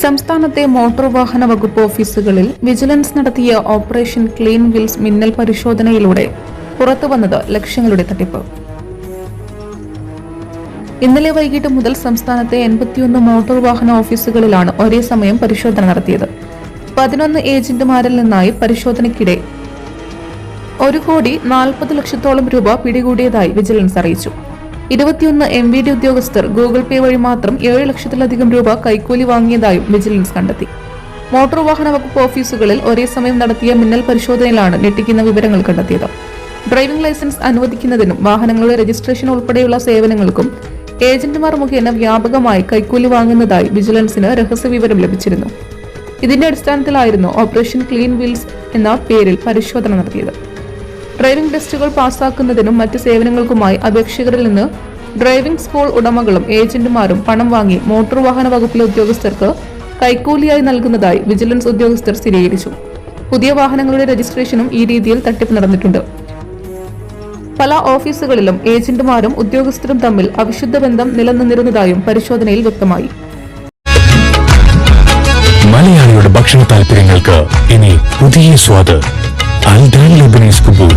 സംസ്ഥാനത്തെ മോട്ടോർ വാഹന വകുപ്പ് ഓഫീസുകളിൽ വിജിലൻസ് നടത്തിയ ഓപ്പറേഷൻ ക്ലീൻ വിൽസ് മിന്നൽ പരിശോധനയിലൂടെ പുറത്തുവന്നത് ലക്ഷങ്ങളുടെ തട്ടിപ്പ്. ഇന്നലെ വൈകിട്ട് മുതൽ സംസ്ഥാനത്തെ എൺപത്തിയൊന്ന് മോട്ടോർ വാഹന ഓഫീസുകളിലാണ് ഒരേ സമയം പരിശോധന നടത്തിയത്. പതിനൊന്ന് ഏജന്റുമാരിൽ നിന്നായി പരിശോധനയ്ക്കിടെ ഒരു കോടി നാൽപ്പത് ലക്ഷത്തോളം രൂപ പിടികൂടിയതായി വിജിലൻസ് അറിയിച്ചു. ഇരുപത്തിയൊന്ന് എം വി ഡി ഉദ്യോഗസ്ഥർ ഗൂഗിൾ പേ വഴി മാത്രം ഏഴ് ലക്ഷത്തിലധികം രൂപ കൈക്കൂലി വാങ്ങിയതായും വിജിലൻസ് കണ്ടെത്തി. മോട്ടോർ വാഹന വകുപ്പ് ഓഫീസുകളിൽ ഒരേ സമയം നടത്തിയ മിന്നൽ പരിശോധനയിലാണ് ഞെട്ടിക്കുന്ന വിവരങ്ങൾ കണ്ടെത്തിയത്. ഡ്രൈവിംഗ് ലൈസൻസ് അനുവദിക്കുന്നതിനും വാഹനങ്ങളുടെ രജിസ്ട്രേഷൻ ഉൾപ്പെടെയുള്ള സേവനങ്ങൾക്കും ഏജന്റുമാർ മുഖേന വ്യാപകമായി കൈക്കൂലി വാങ്ങുന്നതായി വിജിലൻസിന് രഹസ്യവിവരം ലഭിച്ചിരുന്നു. ഇതിന്റെ അടിസ്ഥാനത്തിലായിരുന്നു ഓപ്പറേഷൻ ക്ലീൻ വീൽസ് എന്ന പേരിൽ പരിശോധന നടത്തിയത്. ഡ്രൈവിംഗ് ടെസ്റ്റുകൾ പാസ്സാക്കുന്നതിനും മറ്റ് സേവനങ്ങൾക്കുമായി അപേക്ഷകരിൽ നിന്ന് ഡ്രൈവിംഗ് സ്കൂൾ ഉടമകളും ഏജന്റുമാരും പണം വാങ്ങി മോട്ടോർ വാഹന വകുപ്പിലെ ഉദ്യോഗസ്ഥർക്ക് കൈക്കൂലിയായി നൽകുന്നതായി വിജിലൻസ് ഉദ്യോഗസ്ഥർ സ്ഥിരീകരിച്ചു. പുതിയ വാഹനങ്ങളുടെ രജിസ്ട്രേഷനും ഈ രീതിയിൽ തട്ടിപ്പ് നടന്നിട്ടുണ്ട്. പല ഓഫീസുകളിലും ഏജന്റുമാരും ഉദ്യോഗസ്ഥരും തമ്മിൽ അവിശുദ്ധ ബന്ധം നിലനിന്നിരുന്നതായും പരിശോധനയിൽ വ്യക്തമായി. മലയാളിയുടെ ഭക്ഷണ താല്പര്യങ്ങൾക്ക് ഇനി പുതിയ സ്വാദ്. അൽദാൻ ലബനീസ് കുബൂസ്